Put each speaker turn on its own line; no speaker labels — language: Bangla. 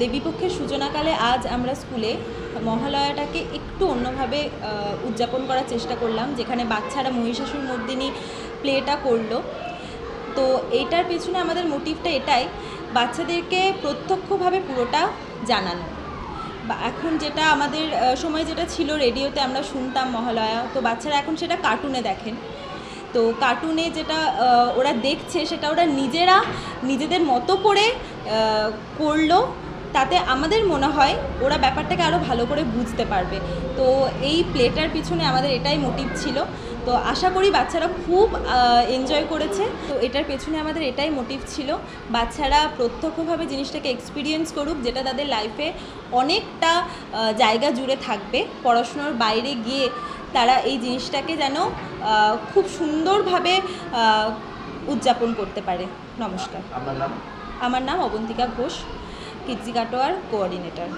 দেবীপক্ষের সূচনাকালে আজ আমরা স্কুলে মহালয়াটাকে একটু অন্যভাবে উদযাপন করার চেষ্টা করলাম, যেখানে বাচ্চারা মহিষাসুর মর্দিনী প্লেটা করল। তো এইটার পেছনে আমাদের মোটিভটা এটাই, বাচ্চাদেরকে প্রত্যক্ষভাবে পুরোটা জানানো। বা এখন যেটা আমাদের সময় যেটা ছিল রেডিওতে আমরা শুনতাম মহালয়া, তো বাচ্চারা এখন সেটা কার্টুনে দেখেন। তো কার্টুনে যেটা ওরা দেখছে সেটা ওরা নিজেরা নিজেদের মতো করে করল। তাতে আমাদের মনে হয় ওরা ব্যাপারটাকে আরও ভালো করে বুঝতে পারবে। তো এই প্লেটার পিছনে আমাদের এটাই মোটিভ ছিল। তো আশা করি বাচ্চারা খুব এনজয় করেছে। তো এটার পেছনে আমাদের এটাই মোটিভ ছিল। বাচ্চারা প্রত্যক্ষভাবে জিনিসটাকে এক্সপিরিয়েন্স করুক যেটা তাদের লাইফে অনেকটা জায়গা জুড়ে থাকবে। পড়াশুনোর বাইরে গিয়ে তারা এই জিনিসটাকে যেন খুব সুন্দরভাবে উদযাপন করতে পারে। নমস্কার। আমার নাম অবন্তিকা ঘোষ। কিডজি কাটোয়ার কোঅর্ডিনেটর।